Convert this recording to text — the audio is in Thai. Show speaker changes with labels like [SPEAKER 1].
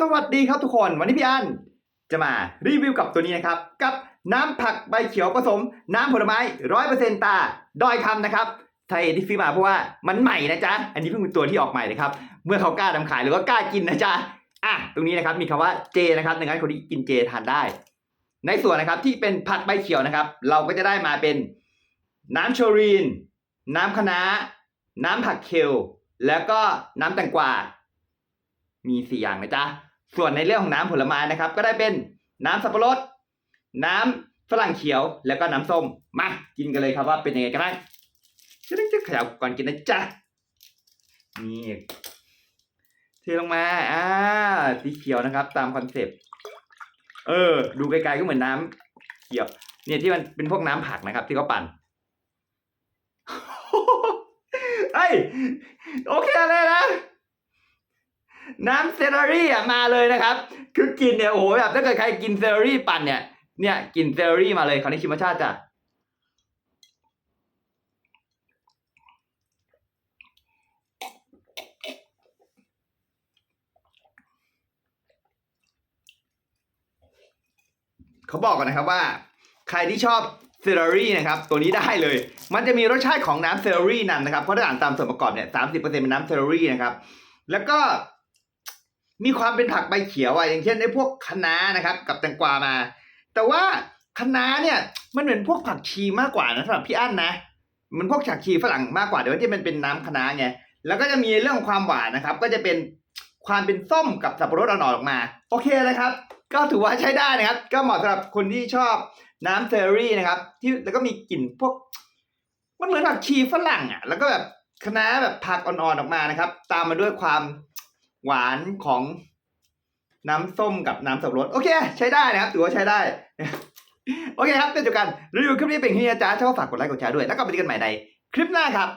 [SPEAKER 1] สวัสดีครับทุกคนวันนี้พี่อันจะมารีวิวกับตัวนี้นะครับ กับน้ำผักใบเขียวผสม น้ำผลไม้ร้อยเปอร์เซ็นต์ตาดอยคำนะครับไทยที่ซื้อมาเพราะว่ามันใหม่นะจ๊ะ อันนี้เพิ่งเป็นตัวที่ออกใหม่เลยครับ เมื่อเขากล้าทำขายหรือว่ากล้ากินนะจ๊ะอะตรงนี้นะครับมีคำว่าเจนะครับดังนั้นคนที่กินเจทานได้ ในส่วนนะครับที่เป็นผักใบเขียวนะครับ เราก็จะได้มาเป็นน้ำโชรีน น้ำคะน้าน้ำผักเคลแล้วก็น้ำแตงกวามีสี่อย่างนะจ๊ะ ส่วนในเรื่องของน้ำผลไม้นะครับ ก็ได้เป็นน้ำสับปะรด น้ำฝรั่งเขียวแล้วก็น้ำส้มมากินกันเลยครับว่าเป็นยังไงกันบ้างจะได้จะขยับก่อนกินนะจ๊ะนี่เทลงมาอ่าสีเขียวนะครับ ตามคอนเซปต์เออ ดูไกลๆก็เหมือนน้ำเขียว เนี่ยที่มันเป็นพวกน้ำผักนะครับ ที่เขาปั่นเฮ้ยโอเคเลยนะ น้ำเซลลารี่อะมาเลยนะครับ คือกินเนี่ยโอ้โหแบบถ้าเกิดใครกินเซลลารี่ปั่นเนี่ยเนี่ยกินเซลลารี่มาเลยคราวนี้ชิมรสชาติจ้ะเขาบอกกันนะครับว่า ใครที่ชอบเซลลารี่นะครับ ตัวนี้ได้เลย มันจะมีรสชาติของน้ำเซลลารี่นำนนะครับเพราะถ้าอ่านตามส่วนประกอบเนี่ยสามสิบเปอร์เซ็นต์เป็นน้ำเซลลารี่นะครับ แล้วก็ มีความเป็นผักใบเขียวอะอย่างเช่นไอ้พวกคะน้านะครับ กับแตงกวามา แต่ว่าคะน้าเนี่ยมันเหมือนพวกผักชีมากกว่านะสำหรับพี่อั้นนะมันพวกผักชีฝรั่งมากกว่าเดี๋ยวที่มันเป็นน้ำคะน้าไงแล้วก็จะมีเรื่องความหวานนะครับ ก็จะเป็นความเป็นส้มกับสับปะรดอ่อนๆออกมา โอเคเลยครับ ก็ถือว่าใช้ได้นะครับ ก็เหมาะสำหรับคนที่ชอบน้ำเซอรี่นะครับ ที่แล้วก็มีกลิ่นพวก มันเหมือนผักชีฝรั่งอะ แล้วก็แบบคะน้าแบบผักอ่อนๆออกมานะครับ ตามมาด้วยความ หวานของน้ำส้มกับน้ำสับปะรดโอเค ใช้ได้นะครับถือว่าใช้ได้โอเคครับเจอกันรีวิวคลิปนี้เป็นที่อาจารย์ชอบฝากกดไลค์กดแชร์ด้วย แล้วก็ไปเจอกันใหม่ในคลิปหน้าครับ